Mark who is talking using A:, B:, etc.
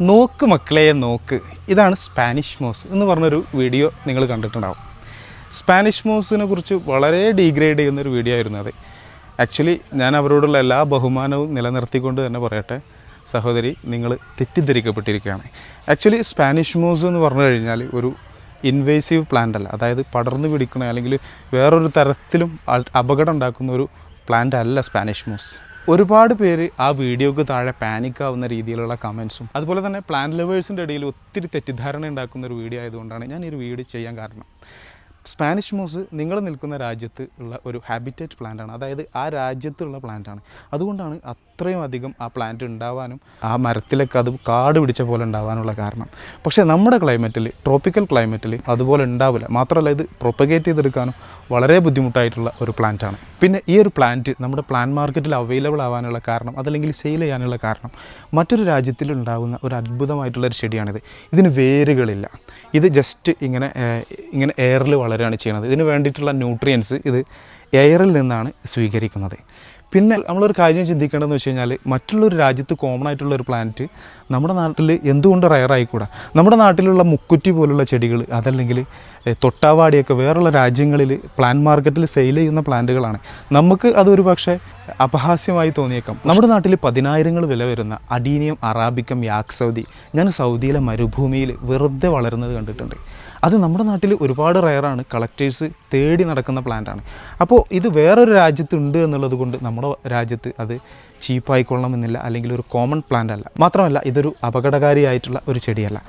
A: നോക്ക് മക്കളെ നോക്ക്. ഇതാണ് സ്പാനിഷ് മോസ് എന്ന് പറഞ്ഞൊരു വീഡിയോ നിങ്ങൾ കണ്ടിട്ടുണ്ടാവും. സ്പാനിഷ് മോസിനെ കുറിച്ച് വളരെ ഡീഗ്രേഡ് ചെയ്യുന്നൊരു വീഡിയോ ആയിരുന്നു അത്. ആക്ച്വലി ഞാൻ അവരോടുള്ള എല്ലാ ബഹുമാനവും നിലനിർത്തിക്കൊണ്ട് തന്നെ പറയട്ടെ. സഹോദരി നിങ്ങൾ തെറ്റിദ്ധരിക്കപ്പെട്ടിരിക്കുകയാണ്. ആക്ച്വലി സ്പാനിഷ് മോസ് എന്ന് പറഞ്ഞു കഴിഞ്ഞാൽ ഒരു ഇൻവേസീവ് പ്ലാന്റ് അല്ല. അതായത് പടർന്നു പിടിക്കണ അല്ലെങ്കിൽ വേറൊരു തരത്തിലും അപകടം ഉണ്ടാക്കുന്ന ഒരു പ്ലാന്റ് അല്ല സ്പാനിഷ് മോസ്. ഒരുപാട് പേര് ആ വീഡിയോക്ക് താഴെ പാനിക് ആവുന്ന രീതിയിലുള്ള കമൻസും അതുപോലെ തന്നെ പ്ലാൻ ലവേഴ്സിന്റെ ഇടയിൽ ഒത്തിരി തെറ്റിദ്ധാരണ ഉണ്ടാക്കുന്ന ഒരു വീഡിയോ ആയതുകൊണ്ടാണ് ഞാൻ ഈ വീഡിയോ ചെയ്യാൻ കാരണം. സ്പാനിഷ് മോസ് നിങ്ങൾ നിൽക്കുന്ന രാജ്യത്ത് ഉള്ള ഒരു ഹാബിറ്റേറ്റ് പ്ലാന്റ് ആണ്. അതായത് ആ രാജ്യത്തുള്ള പ്ലാന്റ് ആണ്. അതുകൊണ്ടാണ് അത്രയും അധികം ആ പ്ലാന്റ് ഉണ്ടാവാനും ആ മരത്തിലൊക്കെ അത് കാട് പിടിച്ച പോലെ ഉണ്ടാവാനുള്ള കാരണം. പക്ഷേ നമ്മുടെ ക്ലൈമറ്റിൽ ട്രോപ്പിക്കൽ ക്ലൈമറ്റിൽ അതുപോലെ ഉണ്ടാവില്ല. മാത്രമല്ല ഇത് പ്രൊപ്പഗേറ്റ് ചെയ്തെടുക്കാനും വളരെ ബുദ്ധിമുട്ടായിട്ടുള്ള ഒരു പ്ലാന്റാണ് പിന്നെ ഈ ഒരു പ്ലാന്റ് നമ്മുടെ പ്ലാന്റ് മാർക്കറ്റിൽ അവൈലബിൾ ആവാനുള്ള കാരണം അതല്ലെങ്കിൽ സെയിൽ ചെയ്യാനുള്ള കാരണം മറ്റൊരു രാജ്യത്തിൽ ഉണ്ടാകുന്ന ഒരു അത്ഭുതമായിട്ടുള്ള ഒരു ചെടിയാണിത്. ഇതിന് വേരുകളില്ല. ഇത് ജസ്റ്റ് ഇങ്ങനെ ഇങ്ങനെ എയറിൽ വളരുകയാണ് ചെയ്യുന്നത് ഇതിന് വേണ്ടിയിട്ടുള്ള ന്യൂട്രിയൻസ് ഇത് എയറിൽ നിന്നാണ് സ്വീകരിക്കുന്നത്. പിന്നെ നമ്മളൊരു കാര്യം ചിന്തിക്കേണ്ടതെന്ന് വെച്ച് കഴിഞ്ഞാൽ മറ്റുള്ളൊരു രാജ്യത്ത് കോമൺ ആയിട്ടുള്ള ഒരു പ്ലാന്റ് നമ്മുടെ നാട്ടിൽ എന്തുകൊണ്ട് റയർ ആയിക്കൂടാ? നമ്മുടെ നാട്ടിലുള്ള മുക്കുറ്റി പോലുള്ള ചെടികൾ അതല്ലെങ്കിൽ തൊട്ടാവാടിയൊക്കെ വേറുള്ള രാജ്യങ്ങളിൽ പ്ലാൻ മാർക്കറ്റിൽ സെയിൽ ചെയ്യുന്ന പ്ലാന്റുകളാണ്. നമുക്ക് അതൊരു പക്ഷേ അപഹാസ്യമായി തോന്നിയേക്കാം. നമ്മുടെ നാട്ടിൽ പതിനായിരങ്ങൾ വില വരുന്ന അഡീനിയം അറാബിക്കം യാക് സൗദി ഞാൻ സൗദിയിലെ മരുഭൂമിയിൽ വെറുതെ വളരുന്നത് കണ്ടിട്ടുണ്ട്. അത് നമ്മുടെ നാട്ടിൽ ഒരുപാട് റയറാണ് കളക്ടേഴ്സ് തേടി നടക്കുന്ന പ്ലാന്റാണ് അപ്പോൾ ഇത് വേറൊരു രാജ്യത്തുണ്ട് എന്നുള്ളത് കൊണ്ട് നമ്മുടെ രാജ്യത്ത് അത് ചീപ്പായിക്കൊള്ളണമെന്നില്ല അല്ലെങ്കിൽ ഒരു കോമൺ പ്ലാന്റ് അല്ല. മാത്രമല്ല ഇതൊരു അപകടകാരിയായിട്ടുള്ള ഒരു ചെടിയല്ല.